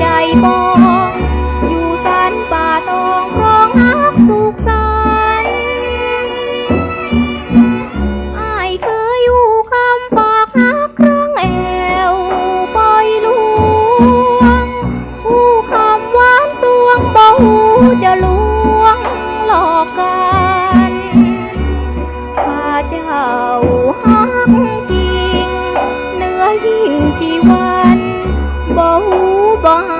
ใจบองอยู่สันป่าตองครองฮักสุขสันอายเคยอยู่คำปากฮักครั้งแอวปล่อยลวงผู้คำหวานตวงเบาจะลวงหลอกกันข้าเจ้าฮักจริง เนื้อยิ่งชีวันบ่หูบ่หา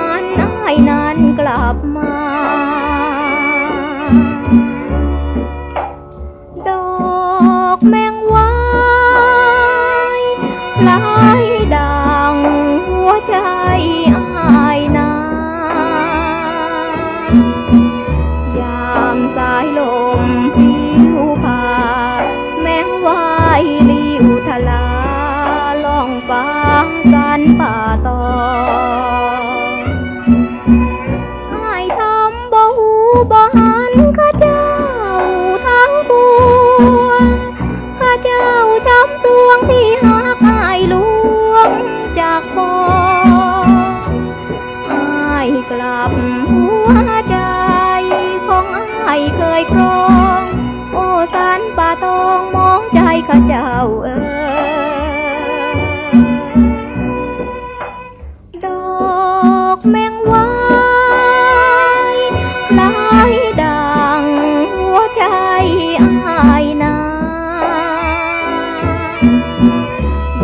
มพิวพาแมงวายลิวทลาล่องฟ้าสันป่าตองอายทำบ่หูบ่หันข้าเจ้าทั้งปวงข้าเจ้าช้ำสวงที่หักอายลวงจากบ่อายกลับ ป่าตองมองใจข้าเจ้าเอ๋ยดอกแมงวายคล้ายดังหัวใจอายนา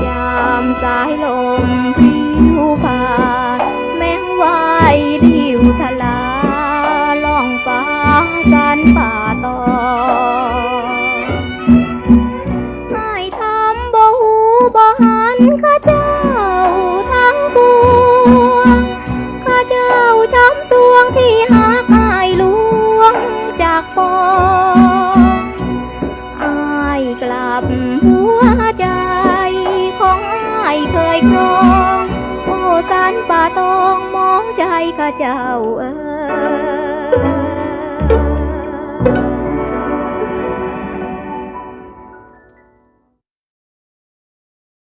ยามสายลม วใจของอายเคยครอง โอ้สันป่าตองมองใจข้าเจ้าเอ๋ย